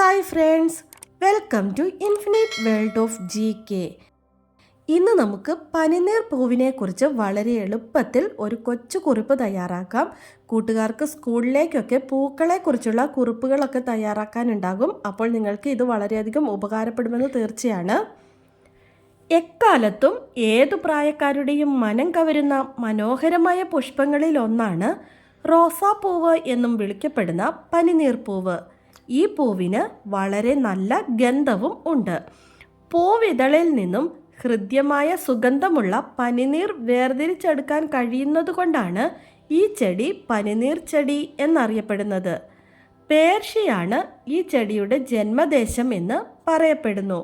Hi friends welcome to infinite world of G K. ഇന്ന് നമുക്ക് പനിനീർ പൂവിനെ കുറിച്ച് വളരെ എളുപ്പത്തിൽ ഒരു കൊച്ചു കുറിപ്പ് തയ്യാറാക്കാം. കൂട്ടുകാർക്ക് സ്കൂളിലേക്കൊക്കെ പൂക്കളെക്കുറിച്ചുള്ള കുറിപ്പുകളൊക്കെ തയ്യാറാക്കാനുണ്ടാകും. അപ്പോൾ നിങ്ങൾക്ക് ഇത് വളരെയധികം ഉപകാരപ്പെടുമെന്ന് തീർച്ചയാണ്. എക്കാലത്തും ഏതു പ്രായക്കാരുടെയും മനം കവരുന്ന മനോഹരമായ പുഷ്പങ്ങളിൽ ഒന്നാണ് റോസാപ്പൂവ് എന്നും വിളിക്കപ്പെടുന്ന പനിനീർപ്പൂവ് ഈ പൂവിന് വളരെ നല്ല ഗന്ധവും ഉണ്ട്. പൂവിതളിൽ നിന്നും ഹൃദ്യമായ സുഗന്ധമുള്ള പനിനീർ വേർതിരിച്ചെടുക്കാൻ കഴിയുന്നതുകൊണ്ടാണ് ഈ ചെടി പനിനീർ ചെടി എന്നറിയപ്പെടുന്നത്. പേർഷ്യയാണ് ഈ ചെടിയുടെ ജന്മദേശം എന്ന് പറയപ്പെടുന്നു.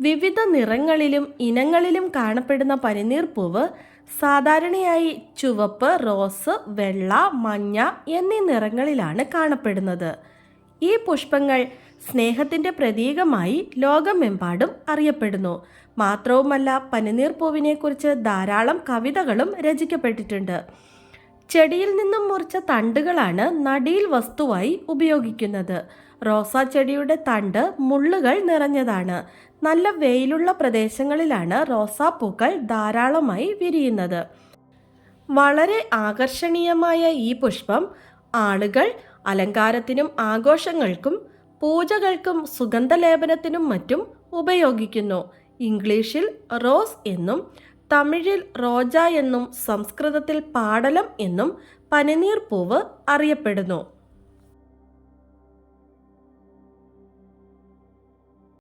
വിവിധ നിറങ്ങളിലും ഇനങ്ങളിലും കാണപ്പെടുന്ന പനിനീർ പൂവ് സാധാരണയായി ചുവപ്പ് റോസ് വെള്ള മഞ്ഞ എന്നീ നിറങ്ങളിലാണ് കാണപ്പെടുന്നത്. ഈ പുഷ്പങ്ങൾ സ്നേഹത്തിന്റെ പ്രതീകമായി ലോകമെമ്പാടും അറിയപ്പെടുന്നു. മാത്രവുമല്ല പനിനീർ പൂവിനെക്കുറിച്ച് ധാരാളം കവിതകളും രചിക്കപ്പെട്ടിട്ടുണ്ട്. ചെടിയിൽ നിന്നും മുറിച്ച തണ്ടുകളാണ് നടിയിൽ വസ്തുവായി ഉപയോഗിക്കുന്നത്. റോസാ ചെടിയുടെ തണ്ട് മുള്ളുകൾ നിറഞ്ഞതാണ്. നല്ല വെയിലുള്ള പ്രദേശങ്ങളിലാണ് റോസാപ്പൂക്കൾ ധാരാളമായി വിരിയുന്നത്. വളരെ ആകർഷണീയമായ ഈ പുഷ്പം ആളുകൾ അലങ്കാരത്തിനും ആഘോഷങ്ങൾക്കും പൂജകൾക്കും സുഗന്ധലേപനത്തിനും മറ്റും ഉപയോഗിക്കുന്നു. ഇംഗ്ലീഷിൽ റോസ് എന്നും തമിഴിൽ റോജ എന്നും സംസ്കൃതത്തിൽ പാടലം എന്നും പനിനീർ പൂവ് അറിയപ്പെടുന്നു.